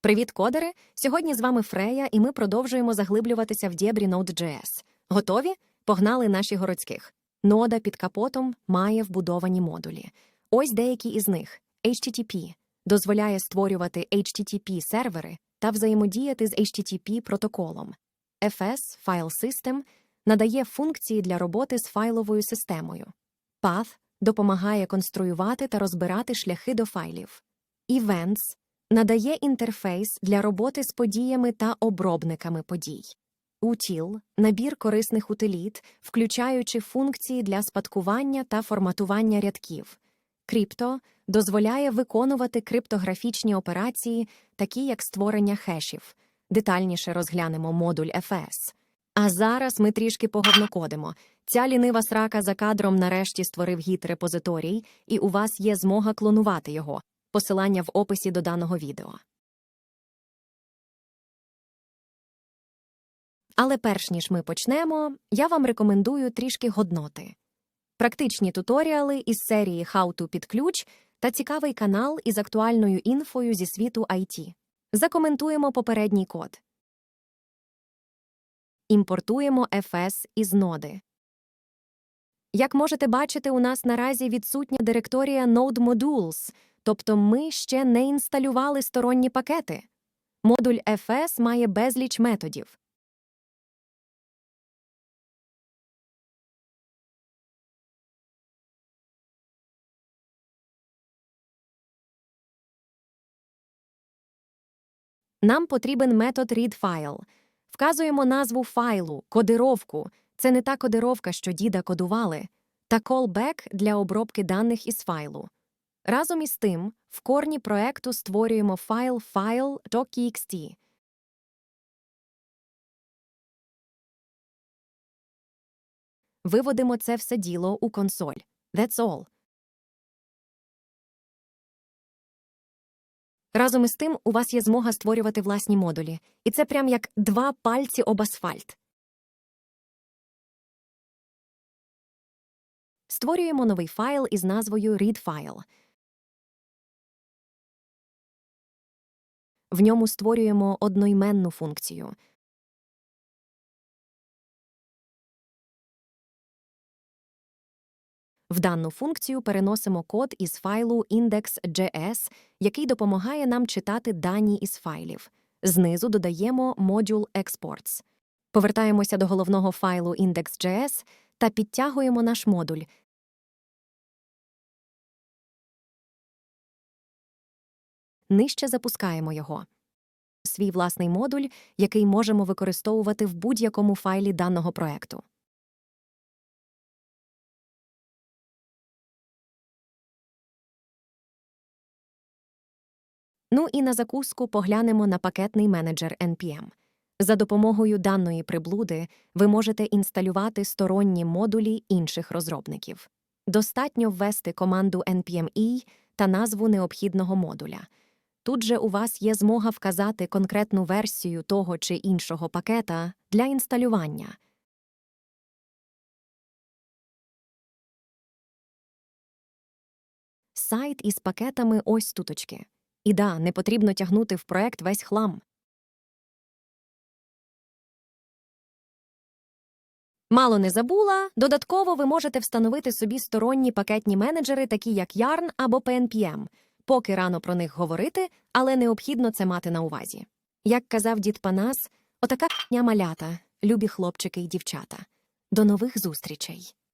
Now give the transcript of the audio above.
Привіт, кодери! Сьогодні з вами Фрея, і ми продовжуємо заглиблюватися в дєбрі Node.js. Готові? Погнали наші городських. Нода під капотом має вбудовані модулі. Ось деякі із них. HTTP дозволяє створювати HTTP-сервери та взаємодіяти з HTTP-протоколом. FS File System надає функції для роботи з файловою системою. Path допомагає конструювати та розбирати шляхи до файлів. Events надає інтерфейс для роботи з подіями та обробниками подій. Util – набір корисних утиліт, включаючи функції для спадкування та форматування рядків. Crypto дозволяє виконувати криптографічні операції, такі як створення хешів. Детальніше розглянемо модуль FS. А зараз ми трішки поговнокодимо. Ця лінива срака за кадром нарешті створив гіт-репозиторій, і у вас є змога клонувати його. Посилання в описі до даного відео. Але перш ніж ми почнемо, я вам рекомендую трішки годноти. Практичні туторіали із серії How to під ключ та цікавий канал із актуальною інфою зі світу IT. Закоментуємо попередній код. Імпортуємо FS із ноди. Як можете бачити, у нас наразі відсутня директорія Node Modules, тобто ми ще не інсталювали сторонні пакети. Модуль FS має безліч методів. Нам потрібен метод readFile. Вказуємо назву файлу, кодировку. Це не та кодировка, що діда кодували, та callback для обробки даних із файлу. Разом із тим, в корні проекту створюємо файл file.txt. Виводимо це все діло у консоль. That's all. Разом із тим, у вас є змога створювати власні модулі. І це прям як два пальці об асфальт. Створюємо новий файл із назвою readFile. В ньому створюємо одноіменну функцію. В дану функцію переносимо код із файлу index.js, який допомагає нам читати дані із файлів. Знизу додаємо модуль exports. Повертаємося до головного файлу index.js та підтягуємо наш модуль. Нижче запускаємо його. Свій власний модуль, який можемо використовувати в будь-якому файлі даного проекту. Ну і на закуску поглянемо на пакетний менеджер NPM. За допомогою даної приблуди ви можете інсталювати сторонні модулі інших розробників. Достатньо ввести команду npme та назву необхідного модуля. Тут же у вас є змога вказати конкретну версію того чи іншого пакета для інсталювання. Сайт із пакетами ось туточки. І да, не потрібно тягнути в проект весь хлам. Мало не забула, додатково ви можете встановити собі сторонні пакетні менеджери, такі як Yarn або PNPM. Поки рано про них говорити, але необхідно це мати на увазі. Як казав дід Панас, отака х**ня малята, любі хлопчики й дівчата. До нових зустрічей!